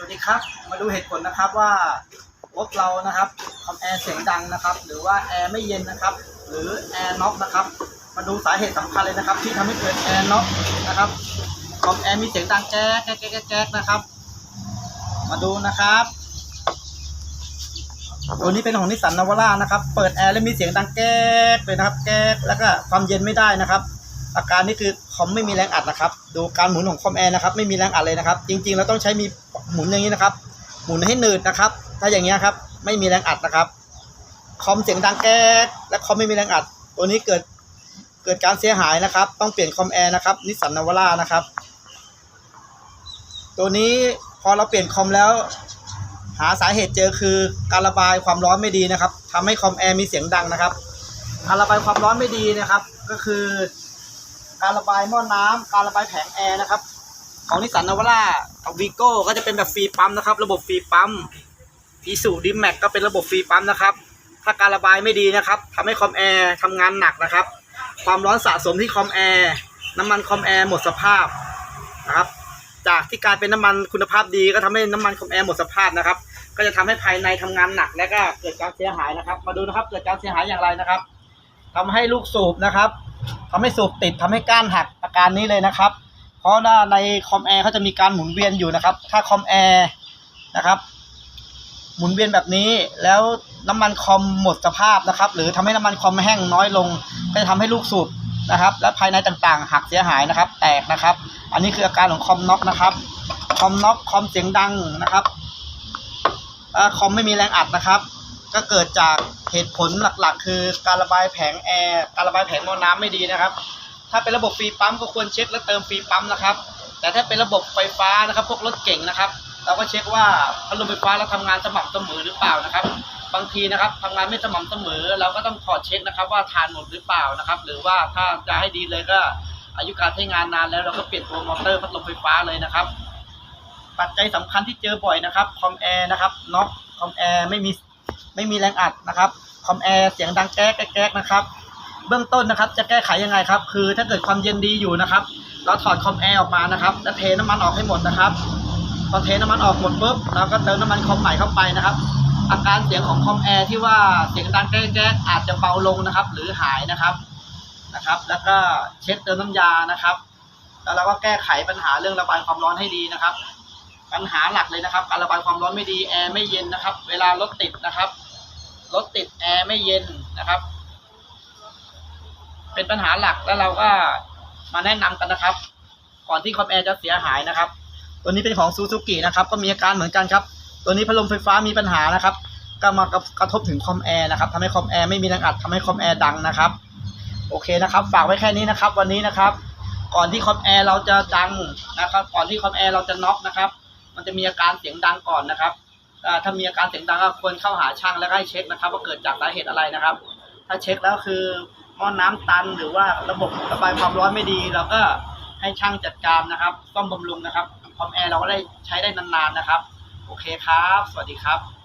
สวัสดีครับ มาดูเหตุผลนะครับว่ารถเรานะครับคอมแอร์เสียงดังนะครับ หรือว่าแอร์ไม่เย็นนะครับ หรือแอร์น็อกนะครับ มาดูสาเหตุสำคัญเลยนะครับ ที่ทำให้เกิดแอร์น็อกนะครับคอมแอร์มีเสียงดังแก๊กแก๊กแก๊กแก๊กแก๊กนะครับ มาดูนะครับตัวนี้เป็นของนิสสันนาวาร่านะครับ เปิดแอร์แล้วมีเสียงดังแก๊กเลยนะครับ แก๊กแล้วก็ความเย็นไม่ได้นะครับ อาการนี้คือคอมไม่มีแรงอัดนะครับ ดูการหมุนของคอมแอร์นะครับ ไม่มีแรงอัดเลยนะครับ จริง ๆ เราต้องใช้มี หมุนอย่างนี้นะครับ หมุนให้หนืดนะครับ ถ้าอย่างเงี้ครับ ไม่มีแรงอัดนะครับ คอมเสียงดังแก๊กและคอมไม่มีแรงอัด ตัวนี้เกิดเกิดการเสียหายนะครับ ต้องเปลี่ยนคอมแอร์นะครับนิสสันนาวาร่านะครับ ตัวนี้พอเราเปลี่ยนคอมแล้ว หาสาเหตุเจอคือการระบายความร้อนไม่ดีนะครับทำให้คอมแอร์มีเสียงดังนะครับการระบายความร้อนไม่ดีนะครับ ก็คือ การระบายหม้อน้ำการระบายแผงแอร์นะครับ ของนิสสันนาวาร่ากับวีโก้ก็จะเป็นแบบฟรีปั๊มนะครับ ระบบฟรีปั๊มอีสูดิแม็กก็เป็นระบบฟรีปั๊มนะครับ ถ้าการระบายไม่ดีนะครับทำให้คอมแอร์ทำงานหนักนะครับ ความร้อนสะสมที่คอมแอร์น้ำมันคอมแอร์หมดสภาพนะครับ จากที่กายเป็นน้ำมันคุณภาพดีก็ทำให้น้ำมันคอมแอร์หมดสภาพนะครับ ก็จะทำให้ภายในทำงานหนักและก็เกิดการเสียหายนะครับ มาดูนะครับเกิดการเสียหายอย่างไรนะครับทำให้ลูกสูบนะครับทำให้สูบติดทำให้ก้านหักอาการนี้เลยนะครับ ราะว่าในคอมแอร์เขาจะมีการหมุนเวียนอยู่นะครับ ถ้าคอมแอร์นะครับ หมุนเวียนแบบนี้แล้วน้ำมันคอมหมดสภาพนะครับ หรือทำให้น้ำมันคอมแห้งน้อยลง ก็จะทำให้ลูกสูบนะครับ และภายในต่างๆ หักเสียหายนะครับ แตกนะครับ อันนี้คืออาการของคอมน็อกนะครับ คอมน็อกคอมเสียงดังนะครับคอมไม่มีแรงอัดนะครับ ก็เกิดจากเหตุผลหลักๆ คือการระบายแผงแอร์การระบายแผงหม้อน้ำไม่ดีนะครับ ถ้าเป็นระบบฟรีปั๊มก็ควรเช็คและเติมฟรีปั๊มนะครับ แต่ถ้าเป็นระบบไฟฟ้านะครับ พวกรถเก่งนะครับ เราก็เช็คว่าพัดลมไฟฟ้าเราทำงานสม่ำเสมอหรือเปล่านะครับ บางทีนะครับทำงานไม่สม่ำเสมอ เราก็ต้องขอเช็คนะครับ ว่าทานหมดหรือเปล่านะครับ หรือว่าถ้าจะให้ดีเลยก็ อายุการใช้งานนานแล้วเราก็เปลี่ยนตัวมอเตอร์พัดลมไฟฟ้าเลยนะครับ ปัจจัยสำคัญที่เจอบ่อยนะครับคอมแอร์นะครับน็อกคอมแอร์ไม่มีไม่มีแรงอัดนะครับคอมแอร์เสียงดังแก๊กแก๊กแก๊กนะครับ เบื้องต้นนะครับ จะแก้ไขยังไงครับ คือถ้าเกิดความเย็นดีอยู่นะครับ เราถอดคอมแอร์ออกมานะครับแล้วเทน้ำมันออกให้หมดนะครับพอเทน้ำมันออกหมดปุ๊บเราก็เติมน้ำมันคอมใหม่เข้าไปนะครับ อาการเสียงของคอมแอร์ที่ว่าเสียงดังแก๊กแก๊อาจจะเบาลงนะครับ หรือหายนะครับนะครับ แล้วก็เช็ดเติมน้ำยานะครับ แล้วเราก็แก้ไขปัญหาเรื่องระบายความร้อนให้ดีนะครับ ปัญหาหลักเลยนะครับ การระบายความร้อนไม่ดีแอร์ไม่เย็นนะครับ เวลารถติดนะครับรถติดแอร์ไม่เย็นนะครับ เป็นปัญหาหลักแล้วเราก็มาแนะนำกันนะครับ ก่อนที่คอมแอร์จะเสียหายนะครับ ตัวนี้เป็นของซูซูกินะครับ ก็มีอาการเหมือนกันครับ ตัวนี้พัดลมไฟฟ้ามีปัญหานะครับ ก็มากระทบถึงคอมแอร์นะครับทำให้คอมแอร์ไม่มีแรงอัดทำให้คอมแอร์ดังนะครับ โอเคนะครับ ฝากไว้แค่นี้นะครับ วันนี้นะครับ ก่อนที่คอมแอร์เราจะดังนะครับ ก่อนที่คอมแอร์เราจะน็อกนะครับ มันจะมีอาการเสียงดังก่อนนะครับถ้ามีอาการเสียงดังก็ควรเข้าหาช่างแล้วก็ให้เช็คนะครับ ว่าเกิดจากสาเหตุอะไรนะครับ ถ้าเช็คแล้วคือ หม้อน้ำตันหรือว่าระบบระบายความร้อนไม่ดีเราก็ให้ช่างจัดการนะครับซ่อมบำรุงนะครับคอมแอร์เราก็ได้ใช้ได้นานๆนะครับ โอเคครับ สวัสดีครับ